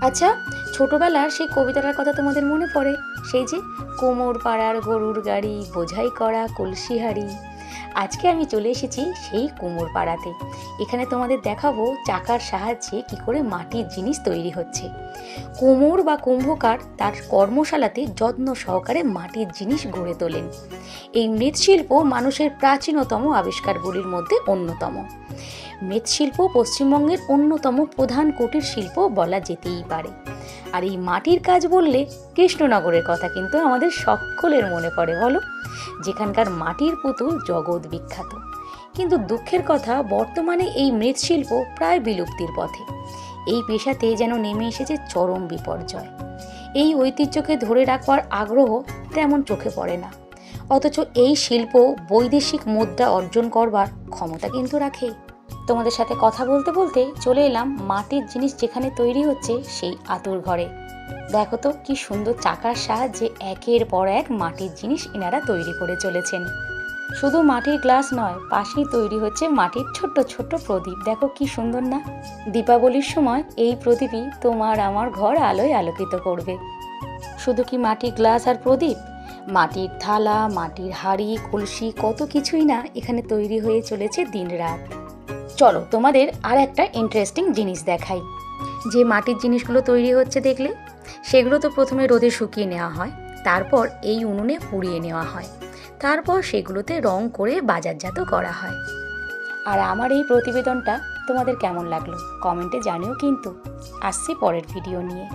আচ্ছা ছোটবেলার সেই কবিতাটার কথা তোমাদের মনে পড়ে? সেই যে কোমর পাড়ার গরুর গাড়ি, বোঝাই করা কলসি হাড়ি আজকে আমি চলে এসেছি সেই কুমোর পাড়াতে এখানে তোমাদের দেখাবো চাকার সাহায্যে কি করে মাটির জিনিস তৈরি হচ্ছে। কুমোর বা কুম্ভকার তার কর্মশালাতে যত্ন সহকারে মাটির জিনিস গড়ে তোলেন। এই মৃৎশিল্প মানুষের প্রাচীনতম আবিষ্কারগুলির মধ্যে অন্যতম। মৃৎশিল্প পশ্চিমবঙ্গের অন্যতম প্রধান কুটির শিল্প বলা যেতেই পারে। আর এই মাটির কাজ বললে কৃষ্ণনগরের কথা কিন্তু আমাদের সকলের মনে পড়ে, বলো? যেখানকার মাটির পুতুল জগৎ বিখ্যাত। কিন্তু দুঃখের কথা, বর্তমানে এই মৃৎশিল্প প্রায় বিলুপ্তির পথে। এই পেশাতে যেন নেমে এসেছে চরম বিপর্যয়। এই ঐতিহ্যকে ধরে রাখবার আগ্রহ তেমন চোখে পড়ে না। অথচ এই শিল্প বৈদেশিক মুদ্রা অর্জন করবার ক্ষমতা কিন্তু রাখে। তোমাদের সাথে কথা বলতে বলতে চলে এলাম মাটির জিনিস যেখানে তৈরি হচ্ছে সেই আতুর ঘরে। দেখো তো কি সুন্দর চাকার সাহায্যে একের পর এক মাটির জিনিস এনারা তৈরি করে চলেছেন। শুধু মাটির গ্লাস নয়, পাশেই তৈরি হচ্ছে মাটির ছোট্ট ছোট্ট প্রদীপ। দেখো কি সুন্দর না? দীপাবলির সময় এই প্রদীপই তোমার আমার ঘর আলোয় আলোকিত করবে। শুধু কি মাটির গ্লাস আর প্রদীপ? মাটির থালা, মাটির হাড়ি, কলসি, কত কিছুই না এখানে তৈরি হয়ে চলেছে দিনরাত। চলো, তোমাদের আর একটা ইন্টারেস্টিং জিনিস দেখাই। যে মাটির জিনিসগুলো তৈরি হচ্ছে দেখলে, সেগুলো তো প্রথমে রোদে শুকিয়ে নেওয়া হয়, তারপর এই উনুনে পুড়িয়ে নেওয়া হয়, তারপর সেগুলোতে রং করে বাজারজাত করা হয়। আর আমার এই প্রতিবেদনটা তোমাদের কেমন লাগল? কমেন্টে জানিও কিন্তু। আসছি পরের ভিডিও নিয়ে।